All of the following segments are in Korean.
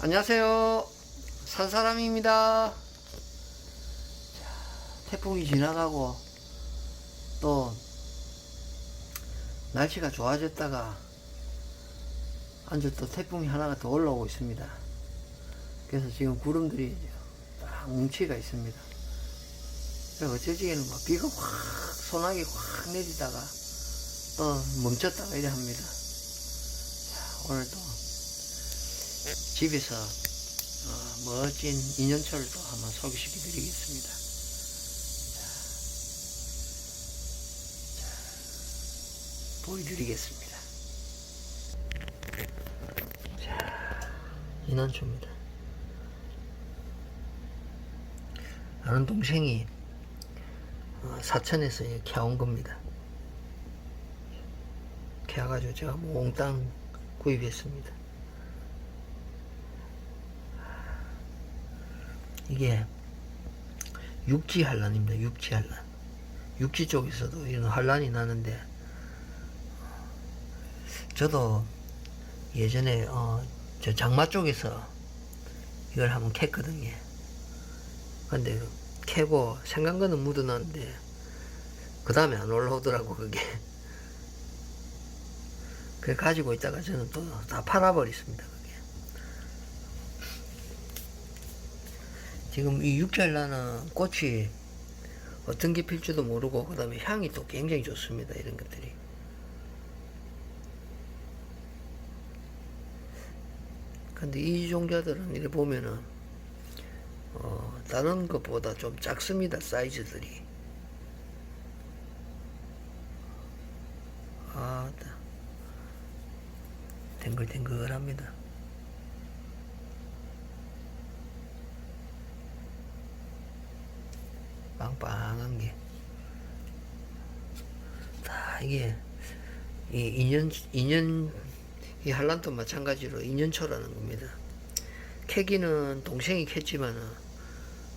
안녕하세요. 산사람입니다. 자, 태풍이 지나가고 또 날씨가 좋아졌다가 완전 또 태풍이 하나가 더 올라오고 있습니다. 그래서 지금 구름들이 딱 뭉치가 있습니다. 그래서 어쩌지에는 막 비가 확 소나기 확 내리다가 또 멈췄다가 이래 합니다. 자, 오늘 또 집에서 어, 멋진 인연철을 또 한번 소개시켜 드리겠습니다. 자, 자, 보여드리겠습니다. 자, 인연초입니다. 아는 동생이 어, 사천에서 캐온 겁니다. 캐와가지고 제가 몽땅 구입했습니다. 이게 육지 한란입니다. 육지 한란. 육지 쪽에서도 이런 한란이 나는데 저도 예전에 어, 저 장마 쪽에서 이걸 한번 캤거든요. 근데 캐고 생간 거는 묻어놨는데 그 다음에 안 올라오더라고 그게. 그래 가지고 있다가 저는 또 다 팔아버렸습니다. 그게. 지금 이 육절 나는 꽃이 어떤 게 필지도 모르고 그 다음에 향이 또 굉장히 좋습니다. 이런 것들이. 근데 이 종자들은 이렇게 보면은 어, 다른 것보다 좀 작습니다. 사이즈들이. 아, 따. 댕글댕글합니다. 빵빵한 게. 다 이게 이 인연 인연 이 한란도 마찬가지로 인연초라는 겁니다. 캐기는 동생이 캤지만은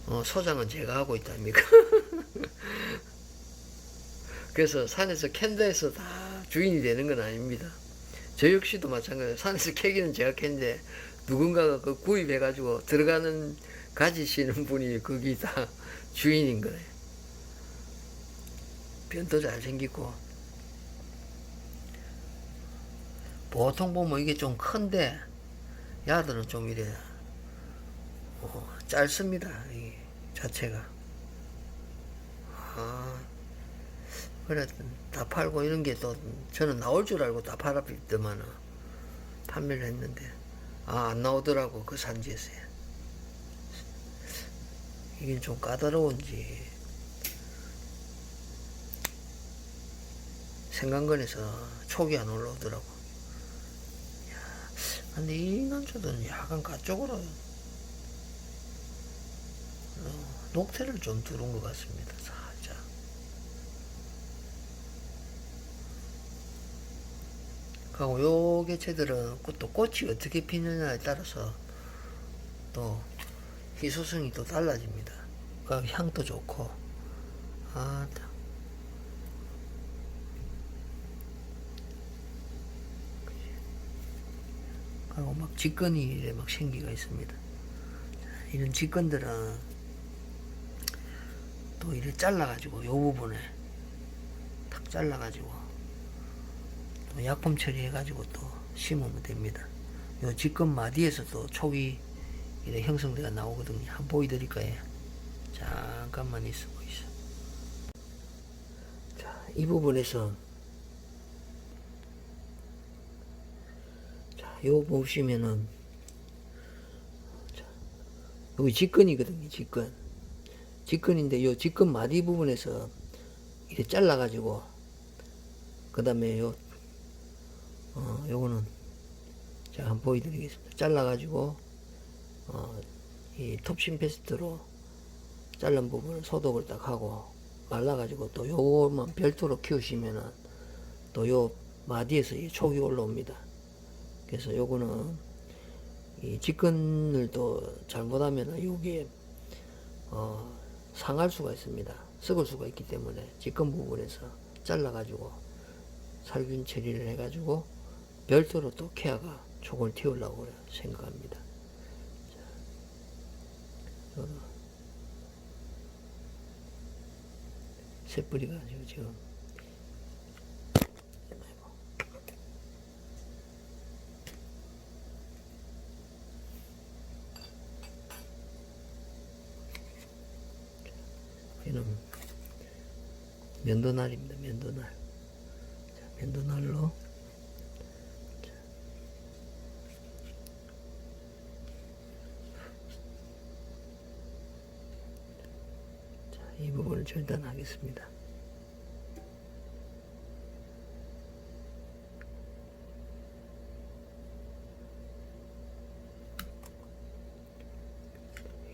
어, 소장은 제가 하고 있다 아닙니까? 그래서 산에서 캔다해서 다 주인이 되는 건 아닙니다. 저 역시도 마찬가지예요. 산에서 캐기는 제가 캔데 누군가가 그 구입해가지고 들어가는 가지시는 분이 거기 다 주인인 거예요. 변도 잘생기고 보통 보면 이게 좀 큰데 야들은 좀 이래 어, 짧습니다. 이 자체가. 아, 그래 다 팔고 이런 게 또 저는 나올 줄 알고 다 팔았더만은 판매를 했는데 아 안 나오더라고 그 산지에서 이게 좀 까다로운지 생강건에서 촉이 안 올라오더라고. 야, 근데 이 난초는 약간 가쪽으로 어, 녹태를 좀 두른 것 같습니다. 살짝. 하고 요 개체들은 또 꽃이 어떻게 피느냐에 따라서 또 희소성이 또 달라집니다. 그 향도 좋고 아, 하고 막 이래 막 생기가 있습니다. 자, 이런 직건들은 또 이래 잘라가지고 요 부분에 탁 잘라가지고 또 약품 처리해가지고 또 심으면 됩니다. 요 직건 마디에서 또 촉이 이래 형성돼가 나오거든요. 한번 보여드릴까요? 잠깐만 있어 보이소. 자, 이 부분에서 요 보시면은 자, 여기 직근이거든요. 직근. 직근인데 요 직근 마디 부분에서 이렇게 잘라 가지고 그 다음에 요 어, 요거는 제가 한번 보여드리겠습니다. 잘라 가지고 어, 이 톱신 페스트로 자른 부분을 소독을 딱 하고 말라 가지고 또 요것만 별도로 키우시면은 또 요 마디에서 이 촉이 올라옵니다. 그래서 요거는 이 직근을 또 잘못하면은 요게 어 상할 수가 있습니다. 썩을 수가 있기 때문에 직근 부분에서 잘라가지고 살균 처리를 해가지고 별도로 또 케어가 촉을 틔우려고 생각합니다. 새뿌리가 지금 지금 얘는 면도날입니다. 면도날. 자, 면도날로 자. 자, 이 부분을 절단하겠습니다.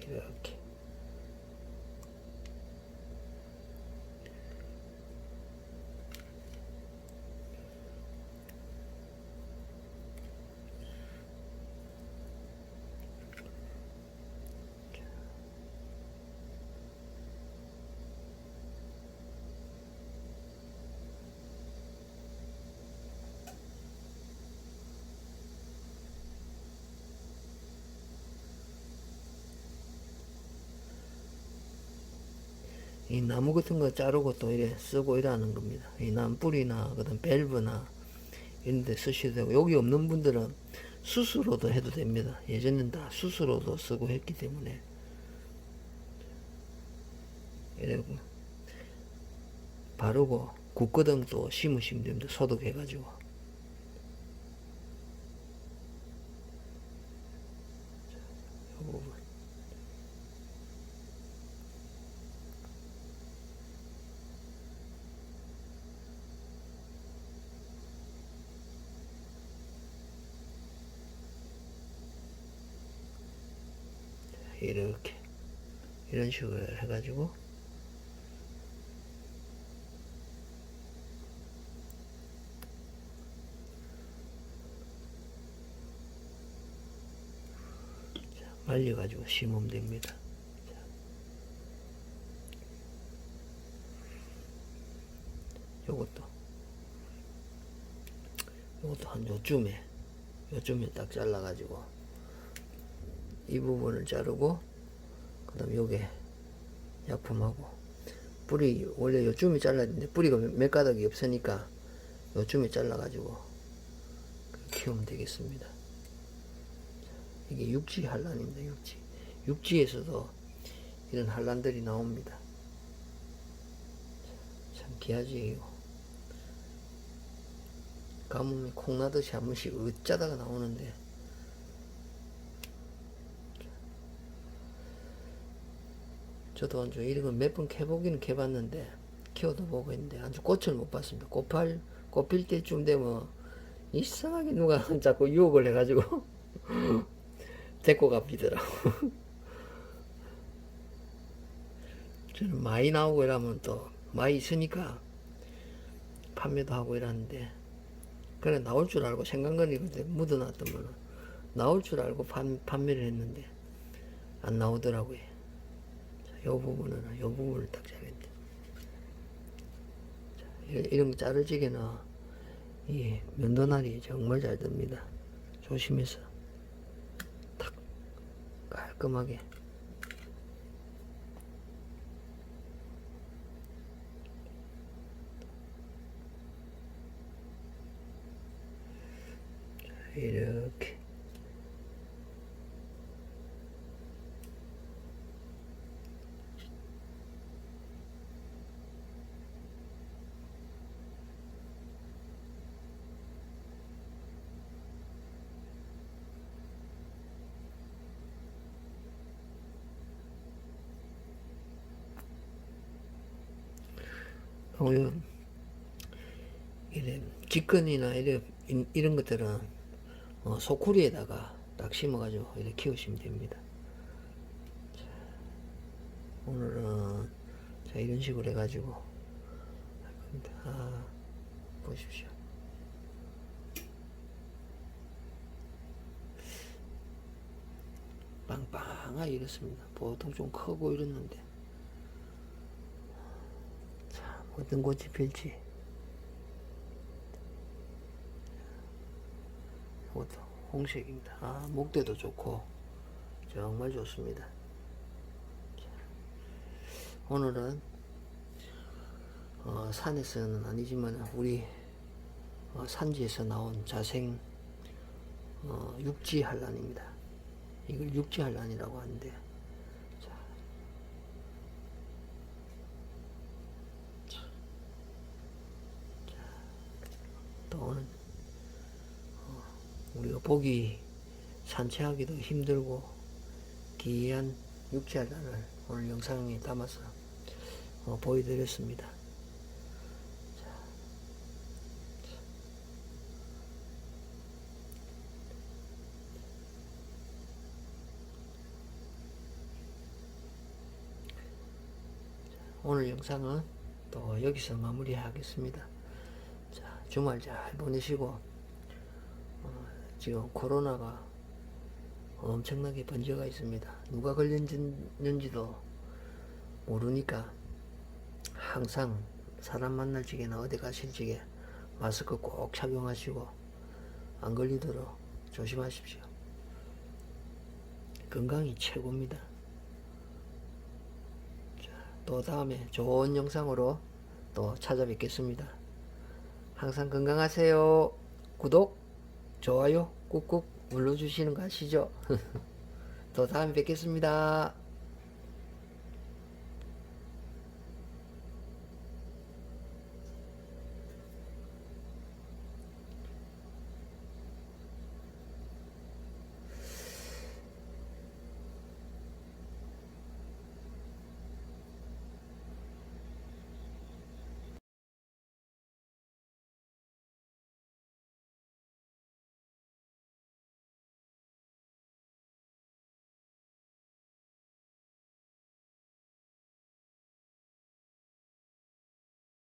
이렇게 이 나무 같은 거 자르고 또 이래 쓰고 이러는 겁니다. 이 나무뿌리나 그다음 밸브나 이런 데 쓰셔도 되고 여기 없는 분들은 수수로도 해도 됩니다. 예전엔 다 수수로도 쓰고 했기 때문에 이러고 바르고 또 심으시면 됩니다. 소독해가지고 이렇게 이런 식으로 해가지고 자, 말려가지고 심으면 됩니다. 자. 요것도 요것도 한 요쯤에 요쯤에 딱 잘라가지고 이 부분을 자르고 그 다음 요게 약품하고 뿌리 원래 요쯤에 잘라야 되는데 뿌리가 몇- 몇 가닥이 없으니까 요쯤에 잘라가지고 키우면 되겠습니다. 이게 육지 한란입니다. 육지 육지에서도 이런 한란들이 나옵니다. 참 이거. 가뭄이 콩 나듯이 한 번씩 어쩌다가 나오는데 저도 아주 이런 걸몇번 캐보기는 캐봤는데 키워도 보고 있는데 아주 꽃을 못 봤습니다. 꽃팔 꽃필 때쯤 되면 이상하게 누가 자꾸 유혹을 해가지고 데리고 갑니더라고. 저는 많이 나오고 이러면 또 많이 있으니까 판매도 하고 이러는데 그래 나올 줄 알고 생강거리 그때 묻어놨더만 나올 줄 알고 판, 판매를 했는데 안 나오더라고요. 요 부분은 요 부분을 딱 잘했대. 자, 이런, 자르지게는 이 면도날이 정말 잘 듭니다. 조심해서 탁 깔끔하게. 자, 이렇게. 어, 이래 직근이나 이래 이- 이런 것들은 어, 소쿠리에다가 딱 심어가지고 이렇게 키우시면 됩니다. 자, 오늘은 자 이런 식으로 해가지고 할 겁니다. 아, 보십시오. 빵빵하게 이렇습니다. 보통 좀 크고 이랬는데 참 어떤 꽃이 필지 이것도 홍색입니다. 아 목대도 좋고 정말 좋습니다. 오늘은 어, 산에서는 아니지만 우리 어, 산지에서 나온 자생 어, 육지 한란입니다. 이걸 육지 한란이라고 하는데 자. 자. 자. 또 오늘 어, 우리가 보기 산책하기도 힘들고 기이한 한란을 오늘 영상에 담아서 어, 보여드렸습니다. 오늘 영상은 또 여기서 마무리하겠습니다. 자, 주말 잘 보내시고, 어, 지금 코로나가 엄청나게 번져가 있습니다. 누가 걸렸는지도 모르니까 항상 사람 만날 적에나 어디 가실 적에 마스크 꼭 착용하시고 안 걸리도록 조심하십시오. 건강이 최고입니다. 자, 또 다음에 좋은 영상으로 또 찾아뵙겠습니다. 항상 건강하세요. 구독, 좋아요 꾹꾹 눌러주시는 거 아시죠? 또 다음에 뵙겠습니다.